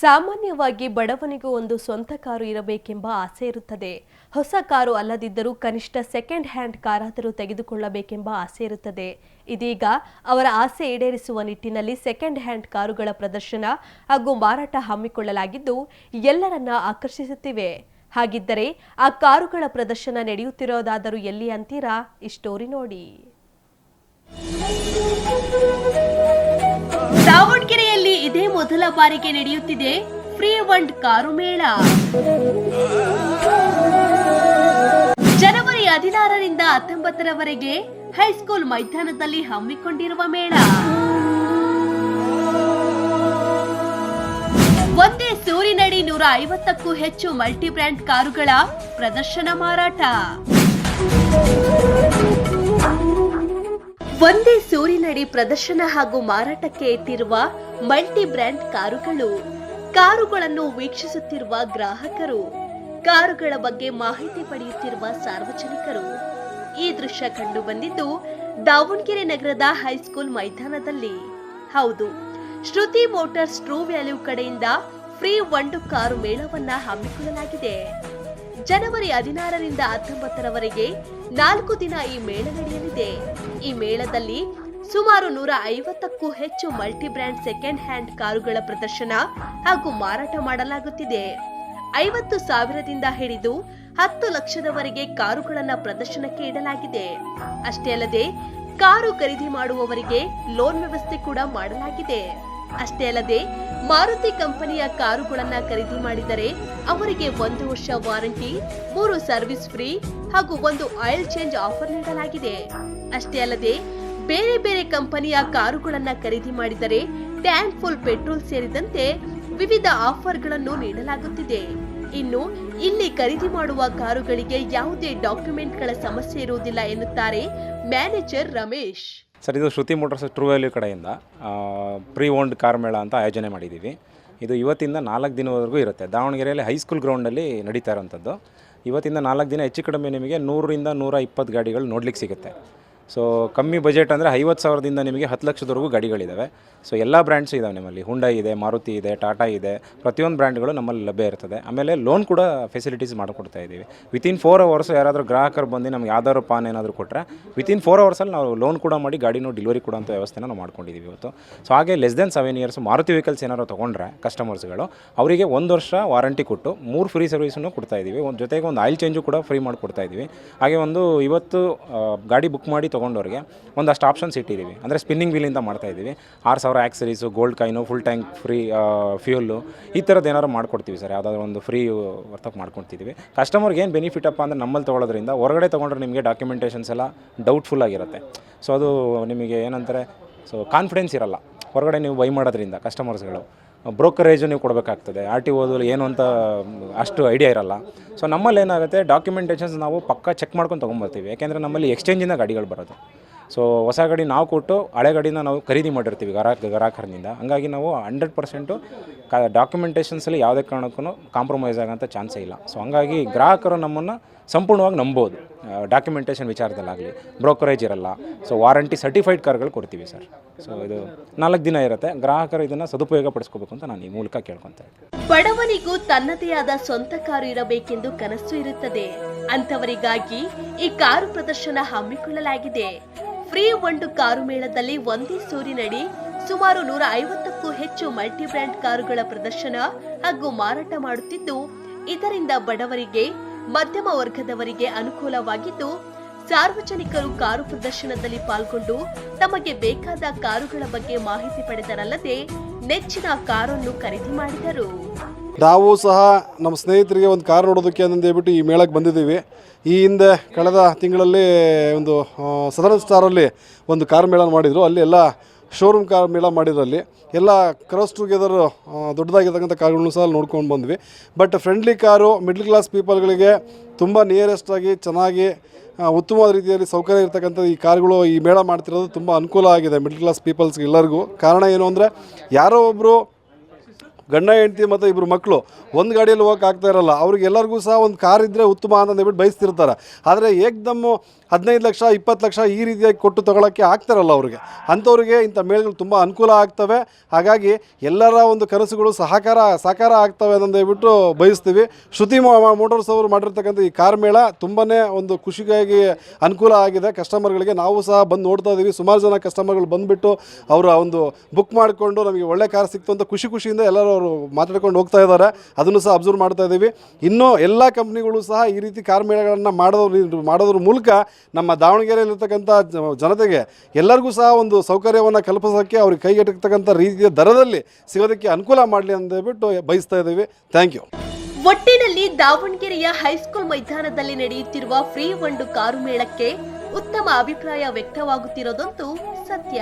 ಸಾಮಾನ್ಯವಾಗಿ ಬಡವನಿಗೂ ಒಂದು ಸ್ವಂತ ಕಾರು ಇರಬೇಕೆಂಬ ಆಸೆ ಇರುತ್ತದೆ. ಹೊಸ ಕಾರು ಅಲ್ಲದಿದ್ದರೂ ಕನಿಷ್ಠ ಸೆಕೆಂಡ್ ಹ್ಯಾಂಡ್ ಕಾರಾದರೂ ತೆಗೆದುಕೊಳ್ಳಬೇಕೆಂಬ ಆಸೆ ಇರುತ್ತದೆ. ಇದೀಗ ಅವರ ಆಸೆ ಈಡೇರಿಸುವ ನಿಟ್ಟಿನಲ್ಲಿ ಸೆಕೆಂಡ್ ಹ್ಯಾಂಡ್ ಕಾರುಗಳ ಪ್ರದರ್ಶನ ಹಾಗೂ ಮಾರಾಟ ಹಮ್ಮಿಕೊಳ್ಳಲಾಗಿದ್ದು, ಎಲ್ಲರನ್ನ ಆಕರ್ಷಿಸುತ್ತಿವೆ. ಹಾಗಿದ್ದರೆ ಆ ಕಾರುಗಳ ಪ್ರದರ್ಶನ ನಡೆಯುತ್ತಿರೋದಾದರೂ ಎಲ್ಲಿ ಅಂತೀರಾ? ಈ ಸ್ಟೋರಿ ನೋಡಿ. ಇದೇ ಮೊದಲ ಬಾರಿಗೆ ನಡೆಯುತ್ತಿದೆ ಫ್ರೀ ವಂಡ್ ಕಾರು ಮೇಳ. ಜನವರಿ ಹದಿನಾರರಿಂದ ಹತ್ತೊಂಬತ್ತರವರೆಗೆ ಹೈಸ್ಕೂಲ್ ಮೈದಾನದಲ್ಲಿ ಹಮ್ಮಿಕೊಂಡಿರುವ ಮೇಳ. ಒಂದೇ ಸೂರಿನಡಿ ನೂರ ಐವತ್ತಕ್ಕೂ ಹೆಚ್ಚು ಮಲ್ಟಿ ಬ್ರ್ಯಾಂಡ್ ಕಾರುಗಳ ಪ್ರದರ್ಶನ ಮಾರಾಟ. ಒಂದೇ ಸೂರಿನಡಿ ಪ್ರದರ್ಶನ ಹಾಗೂ ಮಾರಾಟಕ್ಕೆ ಇಟ್ಟಿರುವ ಮಲ್ಟಿ ಬ್ರ್ಯಾಂಡ್ ಕಾರುಗಳು. ಕಾರುಗಳನ್ನು ವೀಕ್ಷಿಸುತ್ತಿರುವ ಗ್ರಾಹಕರು. ಕಾರುಗಳ ಬಗ್ಗೆ ಮಾಹಿತಿ ಪಡೆಯುತ್ತಿರುವ ಸಾರ್ವಜನಿಕರು. ಈ ದೃಶ್ಯ ಕಂಡು ಬಂದಿದ್ದು ದಾವಣಗೆರೆ ನಗರದ ಹೈಸ್ಕೂಲ್ ಮೈದಾನದಲ್ಲಿ. ಹೌದು, ಶ್ರುತಿ ಮೋಟಾರ್ಸ್ ಟ್ರೂ ವ್ಯಾಲ್ಯೂ ಕಡೆಯಿಂದ ಫ್ರೀ ಒಂದು ಕಾರು ಮೇಳವನ್ನ ಹಮ್ಮಿಕೊಳ್ಳಲಾಗಿದೆ. ಜನವರಿ ಹದಿನಾರರಿಂದ ಹತ್ತೊಂಬತ್ತರವರೆಗೆ ನಾಲ್ಕು ದಿನ ಈ ಮೇಳ ನಡೆಯಲಿದೆ. ಈ ಮೇಳದಲ್ಲಿ ಸುಮಾರು ನೂರ ಐವತ್ತಕ್ಕೂ ಹೆಚ್ಚು ಮಲ್ಟಿ ಬ್ರ್ಯಾಂಡ್ ಸೆಕೆಂಡ್ ಹ್ಯಾಂಡ್ ಕಾರುಗಳ ಪ್ರದರ್ಶನ ಹಾಗೂ ಮಾರಾಟ ಮಾಡಲಾಗುತ್ತಿದೆ. ಐವತ್ತು ಸಾವಿರದಿಂದ ಹಿಡಿದು ಹತ್ತು ಲಕ್ಷದವರೆಗೆ ಕಾರುಗಳನ್ನು ಪ್ರದರ್ಶನಕ್ಕೆ ಇಡಲಾಗಿದೆ. ಅಷ್ಟೇ ಅಲ್ಲದೆ, ಕಾರು ಖರೀದಿ ಮಾಡುವವರಿಗೆ ಲೋನ್ ವ್ಯವಸ್ಥೆ ಕೂಡ ಮಾಡಲಾಗಿದೆ. ಅಷ್ಟೇ ಅಲ್ಲದೆ ಮಾರುತಿ ಕಂಪನಿಯ ಕಾರುಗಳನ್ನ ಖರೀದಿ ಮಾಡಿದರೆ ಅವರಿಗೆ ಒಂದು ವರ್ಷ ವಾರಂಟಿ, ಮೂರು ಸರ್ವಿಸ್ ಫ್ರೀ ಹಾಗೂ ಒಂದು ಆಯಿಲ್ ಚೇಂಜ್ ಆಫರ್ ನೀಡಲಾಗಿದೆ. ಅಷ್ಟೇ ಅಲ್ಲದೆ ಬೇರೆ ಬೇರೆ ಕಂಪನಿಯ ಕಾರುಗಳನ್ನ ಖರೀದಿ ಮಾಡಿದರೆ ಟ್ಯಾಂಕ್ ಫುಲ್ ಪೆಟ್ರೋಲ್ ಸೇರಿದಂತೆ ವಿವಿಧ ಆಫರ್ಗಳನ್ನು ನೀಡಲಾಗುತ್ತಿದೆ. ಇನ್ನು ಇಲ್ಲಿ ಖರೀದಿ ಮಾಡುವ ಕಾರುಗಳಿಗೆ ಯಾವುದೇ ಡಾಕ್ಯುಮೆಂಟ್ಗಳ ಸಮಸ್ಯೆ ಇರುವುದಿಲ್ಲ ಎನ್ನುತ್ತಾರೆ ಮ್ಯಾನೇಜರ್ ರಮೇಶ್. ಸರ್, ಇದು ಶ್ರುತಿ ಮೋಟರ್ಸ್ ಟ್ರೂ ವ್ಯಾಲ್ಯೂ ಕಡೆಯಿಂದ ಪ್ರೀ ಓನ್ಡ್ ಕಾರ್ ಮೇಳ ಅಂತ ಆಯೋಜನೆ ಮಾಡಿದ್ದೀವಿ. ಇದು ಇವತ್ತಿಂದ ನಾಲ್ಕು ದಿನವರೆಗೂ ಇರುತ್ತೆ. ದಾವಣಗೆರೆಯಲ್ಲಿ ಹೈಸ್ಕೂಲ್ ಗ್ರೌಂಡಲ್ಲಿ ನಡೀತಾ ಇರೋಂಥದ್ದು. ಇವತ್ತಿಂದ ನಾಲ್ಕು ದಿನ ಹೆಚ್ಚು ಕಡಿಮೆ ನಿಮಗೆ ನೂರರಿಂದ ನೂರ ಇಪ್ಪತ್ತು ಗಾಡಿಗಳು ನೋಡ್ಲಿಕ್ಕೆ ಸಿಗುತ್ತೆ. ಸೊ ಕಮ್ಮಿ ಬಜೆಟ್ ಅಂದರೆ ಐವತ್ತು ಸಾವಿರದಿಂದ ನಿಮಗೆ ಹತ್ತು ಲಕ್ಷದವರೆಗೂ ಗಾಡಿಗಳಿದ್ದಾವೆ ಸೊ ಎಲ್ಲ ಬ್ರ್ಯಾಂಡ್ಸ್ ಇದಾವೆ ನಿಮ್ಮಲ್ಲಿ. ಹುಂಡೈ ಇದೆ ಮಾರುತಿ ಇದೆ ಟಾಟಾ ಇದೆ. ಪ್ರತಿಯೊಂದು ಬ್ರ್ಯಾಂಡ್ಗಳು ನಮ್ಮಲ್ಲಿ ಲಭ್ಯ ಇರ್ತದೆ. ಆಮೇಲೆ ಲೋನ್ ಕೂಡ ಫೆಸಿಲಿಟೀಸ್ ಮಾಡಿಕೊಡ್ತಾ ಇದ್ದೀವಿ. ವಿತಿನ್ ಫೋರ್ ಅವರ್ಸ್ ಯಾರಾದರೂ ಗ್ರಾಹಕರು ಬಂದು ನಮ್ಗೆ ಯಾವ್ದಾದ್ರು ಪಾನ್ ಏನಾದರೂ ಕೊಟ್ಟರೆ ವಿತಿನ್ ಫೋರ್ ಅವರ್ಸಲ್ಲಿ ನಾವು ಲೋನ್ ಕೂಡ ಮಾಡಿ ಗಾಡಿನೂ ಡಿಲಿವರಿ ಕೊಡೋಂಥ ವ್ಯವಸ್ಥೆನ ನಾವು ಮಾಡ್ಕೊಂಡಿದ್ದೀವಿ ಇವತ್ತು. ಸೊ ಹಾಗೆ less then seven years Maruti vehicles ಏನಾದ್ರು ತೊಗೊಂಡ್ರೆ ಕಸ್ಟಮರ್ಸ್ಗಳು ಅವರಿಗೆ ಒಂದು ವರ್ಷ ವಾರಂಟಿ ಕೊಟ್ಟು ಮೂರು ಫ್ರೀ ಸರ್ವಿಸನ್ನು ಕೊಡ್ತಾ ಇದ್ದೀವಿ ಒಂದು ಜೊತೆಗೆ ಒಂದು ಆಯಿಲ್ ಚೇಂಜು ಕೂಡ ಫ್ರೀ ಮಾಡಿಕೊಡ್ತಾ ಇದ್ದೀವಿ ಹಾಗೆ ಒಂದು ಇವತ್ತು ಗಾಡಿ ಬುಕ್ ಮಾಡಿ ತೊಗೊಂಡವ್ರಿಗೆ ಒಂದಷ್ಟು ಆಪ್ಷನ್ಸ್ ಇಟ್ಟಿದ್ದೀವಿ ಅಂದರೆ ಸ್ಪಿನ್ನಿಂಗ್ ವೀಲಿಂದ ಮಾಡ್ತಾ ಇದ್ದೀವಿ. ಆರು ಸಾವಿರ accessories gold coin full tank free fuel ಈ ಥರದ್ದು ಏನಾದ್ರು ಮಾಡ್ಕೊಡ್ತೀವಿ ಸರ್. ಯಾವುದಾದ್ರು ಒಂದು ಫ್ರೀ ವರ್ತಕ್ಕೆ ಮಾಡ್ಕೊಡ್ತಿದ್ದೀವಿ ಕಸ್ಟಮರ್ಗೆ ಏನು ಬೆನಿಫಿಟ್ ಅಪ್ಪ ಅಂದರೆ ನಮ್ಮಲ್ಲಿ ತೊಗೊಳೋದ್ರಿಂದ ಹೊರಗಡೆ ತೊಗೊಂಡ್ರೆ ನಿಮಗೆ ಡಾಕ್ಯುಮೆಂಟೇಷನ್ಸ್ ಎಲ್ಲ ಡೌಟ್ಫುಲ್ ಆಗಿರುತ್ತೆ. ಸೊ ಅದು ನಿಮಗೆ ಏನಂತಾರೆ ಸೊ ಕಾನ್ಫಿಡೆನ್ಸ್ ಇರಲ್ಲ. ಹೊರಗಡೆ ನೀವು ಬೈ ಮಾಡೋದ್ರಿಂದ ಕಸ್ಟಮರ್ಸ್ಗಳು ಬ್ರೋಕರೇಜು ನೀವು ಕೊಡಬೇಕಾಗ್ತದೆ. ಆರ್ ಟಿ ಓದಲು ಏನು ಅಂತ ಅಷ್ಟು ಐಡಿಯಾ ಇರಲ್ಲ. ಸೊ ನಮ್ಮಲ್ಲಿ ಏನಾಗುತ್ತೆ ಡಾಕ್ಯುಮೆಂಟೇಷನ್ಸ್ ನಾವು ಪಕ್ಕ ಚೆಕ್ ಮಾಡ್ಕೊಂಡು ತೊಗೊಂಬರ್ತೀವಿ. ಯಾಕೆಂದರೆ ನಮ್ಮಲ್ಲಿ ಎಕ್ಸ್ಚೇಂಜಿಂದ ಗಾಡಿಗಳು ಬರೋದು. ಸೊ ಹೊಸ ಗಾಡಿ ನಾವು ಕೊಟ್ಟು ಹಳೆ ಗಾಡಿನ ನಾವು ಖರೀದಿ ಮಾಡಿರ್ತೀವಿ ಗ್ರಾಹಕ ಗ್ರಾಹಕರಿಂದ. ಹಂಗಾಗಿ ನಾವು ಹಂಡ್ರೆಡ್ ಪರ್ಸೆಂಟು ಕ ಡಾಕ್ಯುಮೆಂಟೇಷನ್ಸಲ್ಲಿ ಯಾವುದೇ ಕಾರಣಕ್ಕೂ ಕಾಂಪ್ರಮೈಸ್ ಆಗೋಂಥ ಚಾನ್ಸೇ ಇಲ್ಲ. ಸೊ ಹಂಗಾಗಿ ಗ್ರಾಹಕರು ನಮ್ಮನ್ನು ಸಂಪೂರ್ಣವಾಗಿ ನಂಬೋದು. ಡಾಕ್ಯುಮೆಂಟೇಷನ್ ವಿಚಾರದಲ್ಲಾಗಲಿ, ಬ್ರೋಕರೇಜ್ ಇರಲ್ಲ ಸೊ ವಾರಂಟಿ ಸರ್ಟಿಫೈಡ್ ಕಾರ್ಗಳು ಕೊಡ್ತೀವಿ ಸರ್. ಸೊ ಇದು ನಾಲ್ಕು ದಿನ ಇರುತ್ತೆ, ಗ್ರಾಹಕರು ಇದನ್ನು ಸದುಪಯೋಗ ಪಡಿಸ್ಕೋಬೇಕು ಅಂತ ನಾನು ಈ ಮೂಲಕ ಕೇಳ್ಕೊತಾ ಬಡವನಿಗೂ ತನ್ನದೇ ಆದ ಸ್ವಂತ ಕಾರು ಇರಬೇಕೆಂದು ಕನಸು ಇರುತ್ತದೆ. ಅಂತವರಿಗಾಗಿ ಈ ಕಾರು ಪ್ರದರ್ಶನ ಹಮ್ಮಿಕೊಳ್ಳಲಾಗಿದೆ. ಫ್ರೀ ಒಂದು ಕಾರು ಮೇಳದಲ್ಲಿ ಒಂದೇ ಸೂರಿನಡಿ ಸುಮಾರು ನೂರ ಐವತ್ತಕ್ಕೂ ಹೆಚ್ಚು ಮಲ್ಟಿ ಬ್ರ್ಯಾಂಡ್ ಕಾರುಗಳ ಪ್ರದರ್ಶನ ಹಾಗೂ ಮಾರಾಟ ಮಾಡುತ್ತಿದ್ದು, ಇದರಿಂದ ಬಡವರಿಗೆ ಮಧ್ಯಮ ವರ್ಗದವರಿಗೆ ಅನುಕೂಲವಾಗಿದ್ದು, ಸಾರ್ವಜನಿಕರು ಕಾರು ಪ್ರದರ್ಶನದಲ್ಲಿ ಪಾಲ್ಗೊಂಡು ತಮಗೆ ಬೇಕಾದ ಕಾರುಗಳ ಬಗ್ಗೆ ಮಾಹಿತಿ ಪಡೆದರಲ್ಲದೆ ನೆಚ್ಚಿನ ಕಾರನ್ನು ಖರೀದಿ ಮಾಡಿದರು. ನಾವು ಸಹ ನಮ್ಮ ಸ್ನೇಹಿತರಿಗೆ ಒಂದು ಕಾರ್ ನೋಡೋದಕ್ಕೆ ಅಂತ ಹೇಳ್ಬಿಟ್ಟು ಈ ಮೇಳಕ್ಕೆ ಬಂದಿದ್ದೀವಿ. ಈ ಹಿಂದೆ ಕಳೆದ ತಿಂಗಳಲ್ಲಿ ಒಂದು ಸದರನ್ ಸ್ಟಾರಲ್ಲಿ ಒಂದು ಕಾರ್ ಮೇಳ ಮಾಡಿದರು. ಅಲ್ಲಿ ಎಲ್ಲ ಶೋರೂಮ್ ಕಾರ್ ಮೇಳ ಮಾಡಿದ್ರಲ್ಲಿ ಎಲ್ಲ ಕ್ರಾಸ್ ಟುಗೆದರ್ ದೊಡ್ಡದಾಗಿರ್ತಕ್ಕಂಥ ಕಾರ್ಗಳನ್ನು ಸಹ ನೋಡ್ಕೊಂಡು ಬಂದ್ವಿ. But friendly car middle class ಪೀಪಲ್ಗಳಿಗೆ ತುಂಬ ನಿಯರೆಸ್ಟಾಗಿ ಚೆನ್ನಾಗಿ ಉತ್ತಮವಾದ ರೀತಿಯಲ್ಲಿ ಸೌಕರ್ಯ ಇರ್ತಕ್ಕಂಥ ಈ ಕಾರ್ಗಳು ಈ ಮೇಳ ಮಾಡ್ತಿರೋದು ತುಂಬ ಅನುಕೂಲ ಆಗಿದೆ ಮಿಡ್ಲ್ ಕ್ಲಾಸ್ ಪೀಪಲ್ಸ್ಗೆ ಎಲ್ಲರಿಗೂ. ಕಾರಣ ಏನು ಅಂದರೆ, ಯಾರೋ ಒಬ್ಬರು ಗಂಡ, ಹೆಂಡತಿ ಮತ್ತು ಇಬ್ಬರು ಮಕ್ಕಳು ಒಂದು ಗಾಡಿಯಲ್ಲಿ ಹೋಗಕ್ಕೆ ಆಗ್ತಾ ಇರಲ್ಲ. ಅವ್ರಿಗೆ ಎಲ್ಲರಿಗೂ ಸಹ ಒಂದು ಕಾರ್ ಇದ್ದರೆ ಉತ್ತಮ ಅಂತ ಅಂದ್ಬಿಟ್ಟು ಬಯಸ್ತಿರ್ತಾರೆ. ಆದರೆ ಏಕ್ದಮ್ಮು ಹದಿನೈದು ಲಕ್ಷ, ಇಪ್ಪತ್ತು ಲಕ್ಷ ಈ ರೀತಿಯಾಗಿ ಕೊಟ್ಟು ತಗೊಳ್ಳೋಕ್ಕೆ ಆಗ್ತಾರಲ್ಲ ಅವ್ರಿಗೆ. ಅಂಥವ್ರಿಗೆ ಇಂಥ ಮೇಳಗಳು ತುಂಬ ಅನುಕೂಲ ಆಗ್ತವೆ. ಹಾಗಾಗಿ ಎಲ್ಲರ ಒಂದು ಕನಸುಗಳು ಸಹಕಾರ ಸಹಕಾರ ಆಗ್ತವೆ ಅಂತ ಹೇಳ್ಬಿಟ್ಟು ಬಯಸ್ತೀವಿ. ಶ್ರುತಿ ಮೋಟಾರ್ಸ್ ಅವರು ಮಾಡಿರ್ತಕ್ಕಂಥ ಈ ಕಾರ್ ಮೇಳ ತುಂಬಾ ಒಂದು ಖುಷಿಗಾಗಿ ಅನುಕೂಲ ಆಗಿದೆ. ಕಸ್ಟಮರ್ಗಳಿಗೆ ನಾವು ಸಹ ಬಂದು ನೋಡ್ತಾ ಇದ್ದೀವಿ ಸುಮಾರು ಜನ ಕಸ್ಟಮರ್ಗಳು ಬಂದುಬಿಟ್ಟು ಅವರ ಒಂದು ಬುಕ್ ಮಾಡಿಕೊಂಡು ನಮಗೆ ಒಳ್ಳೆ ಕಾರ್ ಸಿಕ್ತು ಅಂತ ಖುಷಿ ಖುಷಿಯಿಂದ ಎಲ್ಲರೂ ಅವರು ಮಾತಾಡ್ಕೊಂಡು ಹೋಗ್ತಾ ಇದ್ದಾರೆ, ಅದನ್ನು ಸಹ ಅಬ್ಸರ್ವ್ ಮಾಡ್ತಾ ಇದ್ದೀವಿ. ಇನ್ನೂ ಎಲ್ಲ ಕಂಪ್ನಿಗಳು ಸಹ ಈ ರೀತಿ ಕಾರ್ ಮೇಳಗಳನ್ನು ಮಾಡೋದ್ರ ಮಾಡೋದ್ರ ಮೂಲಕ ನಮ್ಮ ದಾವಣಗೆರೆಯಲ್ಲಿರ್ತಕ್ಕಂಥ ಜನತೆಗೆ ಎಲ್ಲರಿಗೂ ಸಹ ಒಂದು ಸೌಕರ್ಯವನ್ನು ಕಲ್ಪಿಸೋಕ್ಕೆ ಅವ್ರಿಗೆ ಕೈಗೆಟಕ್ತಕ್ಕಂಥ ರೀತಿಯ ದರದಲ್ಲಿ ಸಿಗೋದಕ್ಕೆ ಅನುಕೂಲ ಮಾಡಲಿ ಅಂತ ಹೇಳ್ಬಿಟ್ಟು ಬಯಸ್ತಾ ಇದ್ದೀವಿ. ಥ್ಯಾಂಕ್ ಯು ಒಟ್ಟಿನಲ್ಲಿ ದಾವಣಗೆರೆಯ ಹೈಸ್ಕೂಲ್ ಮೈದಾನದಲ್ಲಿ ನಡೆಯುತ್ತಿರುವ ಫ್ರೀ ಒಂದು ಕಾರು ಮೇಳಕ್ಕೆ ಉತ್ತಮ ಅಭಿಪ್ರಾಯ ವ್ಯಕ್ತವಾಗುತ್ತಿರೋದಂತೂ ಸತ್ಯ.